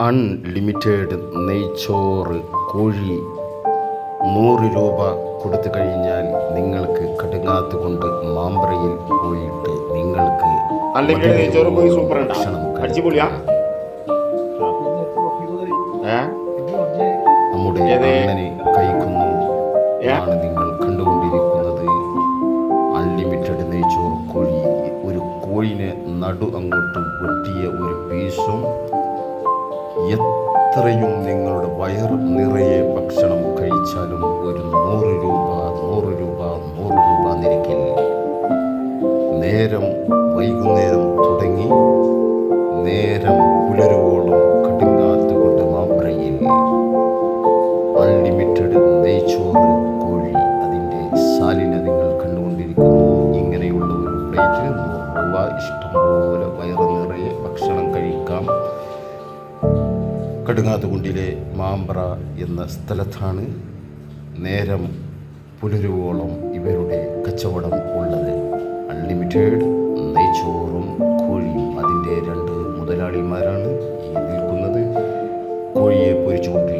Unlimited നെയ്ച്ചോറ് കോഴി നൂറ് രൂപ കൊടുത്തു കഴിഞ്ഞാൽ നിങ്ങൾക്ക് കടുങ്ങാത്ത് കൊണ്ട് മാമ്പ്രയിൽ പോയിട്ട് നിങ്ങൾക്ക് നമ്മുടെ? അങ്ങനെ കഴിക്കുന്നു? ആണ് നിങ്ങൾ കണ്ടുകൊണ്ടിരിക്കുന്നത്. അൺലിമിറ്റഡ് നെയ്ച്ചോറ് കോഴി. ഒരു കോഴിനെ നടു അങ്ങോട്ട് വെട്ടിയ ഒരു പീസും എത്രയും നിങ്ങളുടെ വയർ നിറയെ ഭക്ഷണം കഴിച്ചാലും ഒരു നൂറ് രൂപ നൂറ് രൂപ നൂറ് രൂപ നിരക്കിൽ. നേരം വൈകുന്നേരം തുടങ്ങി നേരം പുലരുവോളം കടുങ്ങാത്തുകൊണ്ട് മാമ്പറയിൽ. അൺലിമിറ്റഡ് നെയ്ച്ചോറ് കോഴി അതിന്റെ സാലിനെ നിങ്ങൾ കണ്ടുകൊണ്ടിരിക്കുന്നു. ഇങ്ങനെയുള്ള ഒരു പ്ലേറ്റ് നൂറ് രൂപ ഇഷ്ടംപോലെ വയറ് കടുങ്ങാത്തുകുണ്ടിലെ മാമ്പ്ര എന്ന സ്ഥലത്താണ് നേരം പുലരുവോളം ഇവരുടെ കച്ചവടം ഉള്ളത്. അൺലിമിറ്റഡ് നെയ്ച്ചോറും കോഴിയും. അതിന്റെ രണ്ട് മുതലാളിമാരാണ് ഈ നിൽക്കുന്നത്. കോഴിയെ പൊരിച്ചുകൊണ്ടിരിക്കുന്നത്